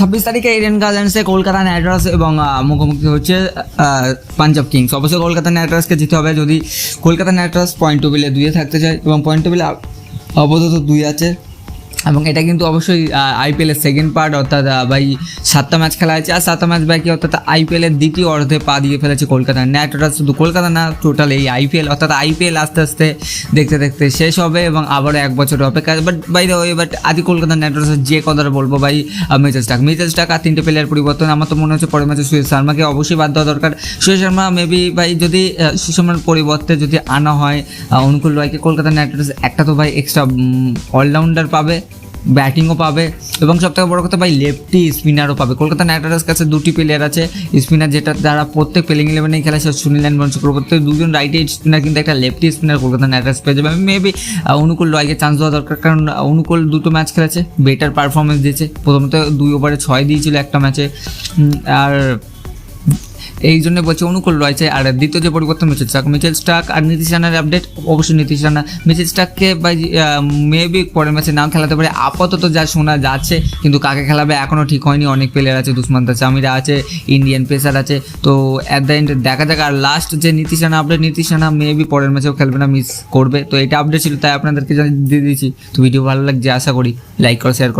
ছাব্বিশ তারিখে ইডেন গার্ডেন্সে কলকাতা নাইট রাইডার্স এবং মুখোমুখি হচ্ছে পাঞ্জাব কিংস। অবশ্যই কলকাতা নাইট রাইডার্সকে জিতে হবে। যদি কলকাতা নাইট রাইডার্স পয়েন্ট টেবিলে দুইয়ে থাকতে চায় এবং পয়েন্ট টেবিলে আপাতত দুই আছে এবং এটা কিন্তু অবশ্যই আইপিএলের সেকেন্ড পার্ট অর্থাৎ ভাই সাতটা ম্যাচ খেলা হয়েছে। আর সাতটা ম্যাচ বাকি অর্থাৎ আইপিএলের দ্বিতীয় অর্ধে পা দিয়ে ফেলেছে কলকাতা। নাইট রাইডার্স শুধু কলকাতা না টোটাল এই আইপিএল অর্থাৎ আইপিএল আস্তে আস্তে দেখতে দেখতে শেষ হবে এবং আবারও এক বছর অপেক্ষা but by the way but আজকে কলকাতা নাইট রাইডার্সের যে কথাটা বলব ভাই মিচেল টাক। মিচেল টাক আর তিনটে প্লেয়ার পরিবর্তন। আমার তো মনে হচ্ছে পরের ম্যাচে সুয়েশ শর্মাকে অবশ্যই বাদ দেওয়া দরকার। সুয়েশ শর্মা মেবি ভাই যদি সুয়েশ শর্মার পরিবর্তে যদি আনা হয় অনুকূল রয়কে কলকাতা নাইট একটা তো ভাই এক্সট্রা অলরাউন্ডার পাবে। ব্যাটিংও পাবে এবং সবথেকে বড় কথা ভাই, লেফটি স্পিনারও পাবে। কলকাতা নাইট রাইডার্স কাছে দুটি প্লেয়ার আছে, স্পিনার যেটা দ্বারা প্রত্যেক প্লেইং ইলেভেনেই খেলে সে সুনীল নারায়ণ বংশ প্রত্যেক দুজন রাইট স্পিনার কিন্তু একটা lefty spinner Kolkata Knight Riders পেয়ে যাবে। মেবি অনুকূল রয়কে চান্স দেওয়া দরকার, কারণ অনুকূল দুটো ম্যাচ খেলেছে বেটার পারফরমেন্স দিয়েছে। প্রথমত দুই ওভারে ছয় দিয়েছিল একটা ম্যাচে আর এই জন্য বলছে অনুকূল রয়েছে। আর দ্বিতীয় যে পরিবর্তন মিচেল স্টাক মিচেল স্টাক আর নীতিশ রানার আপডেট, অবশ্যই নীতিশ রানা মিচেল স্টাককে বা মেবি পরের ম্যাচে নাও খেলাতে পারে। আপাতত যা শোনা যাচ্ছে, কিন্তু কাকে খেলাবে এখনও ঠিক হয়নি। অনেক প্লেয়ার আছে দুষ্মন্ত চামিরা আছে ইন্ডিয়ান পেসার আছে। তো অ্যাট দ্য এন্ড দেখা যাক। আর লাস্ট যে নীতিশ রানা আপডেট নীতিশ রানা মেবি পরের ম্যাচেও খেলবে না মিস করবে। তো এটা আপডেট ছিল, তাই আপনাদেরকে দিয়ে দিয়েছি। তো ভিডিও ভালো লাগছে, আশা করি। লাইক করো শেয়ার করো।